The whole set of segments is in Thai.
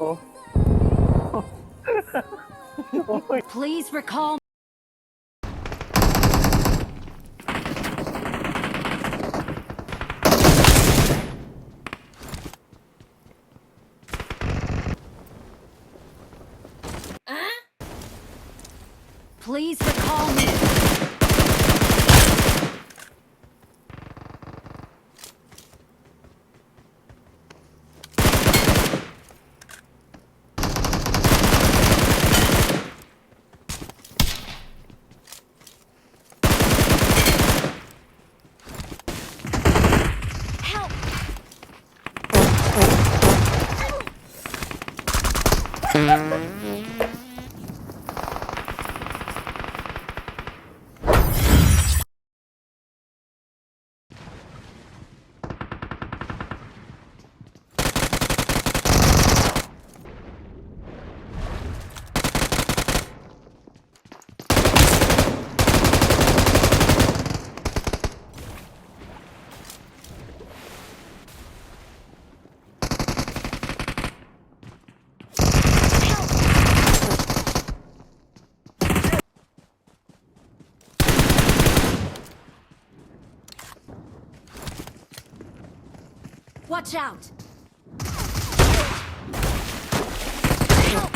Please recall. Huh? Please recall me. Ha ha ha. Watch out! Help!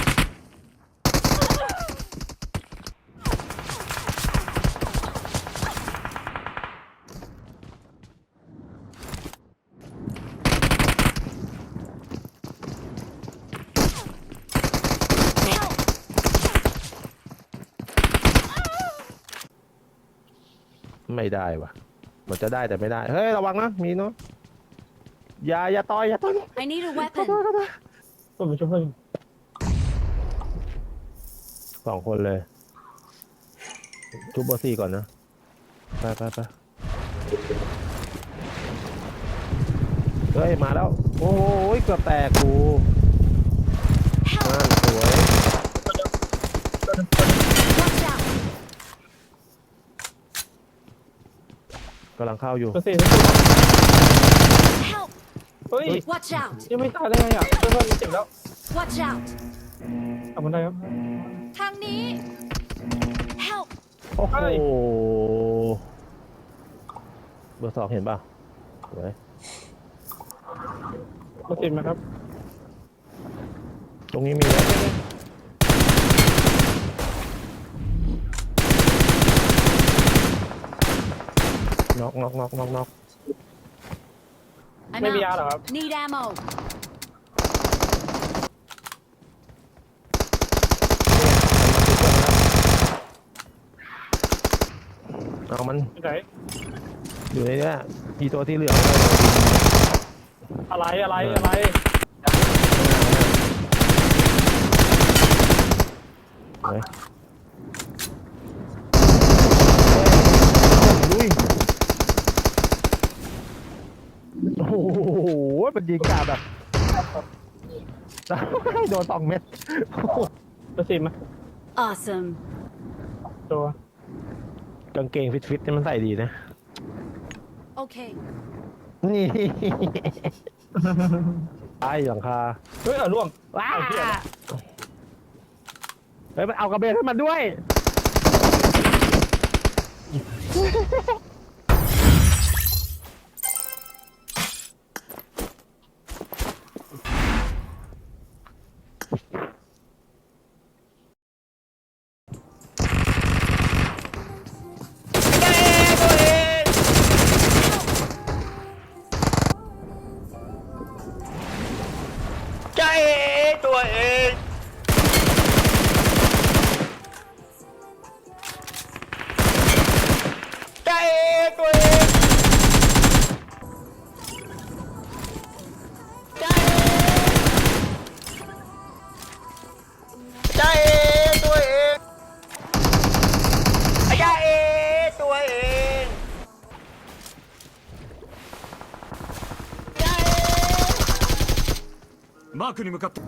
ไม่ได้วะมันจะได้แต่ไม่ได้ เฮ้ย ระวังนะ มีเนาะ อย่าอย่าต่อยอย่าต่อย I need a ขอโทษ weapon. ขอโทษผมมาช่วยเพื่อนสองคนเลยทุบเบอร์ซี่ก่อนนะ ไปไปไปเฮ้ย มาแล้ว โอ้ยเกือบแตกกูนั่นสวย Watch out! กำลังเข้าอยู่ตัวสี่ Help! เฮ้ย Watch out! ยังไม่ตายได้ไงอะเพื่อนเพื่อนเจ็บแล้ว Watch out! ทำมันได้ครับ ทางนี้ Help! โอ้โหเฮ้ยเบอร์สองเห็นป่ะสวยตัวสี่มาครับตรงนี้มีแล้วน็อกน็อกน็อกน็อกน็อก I'm ไม่มียา out. เหรอครับ Need ammo. เอามันที่ไหนอยู่ในเนี้ยมีตัวที่เหลืองเลยอะไรอะไรอะไร เฮ้ยลุยโอ้โห มันยิงกาแบบโดนสองเม็ดตัวสี่มา Awesome. ตัว กางเกงฟิตๆนี่มันใส่ดีนะ Okay. นี่ ไอ้หลังคาเฮ้ยเออล่วง ว้าเอาเหี้ยเฮ้ยมันเอากระเบนให้มันด้วย ตัวเอง マークに向かって。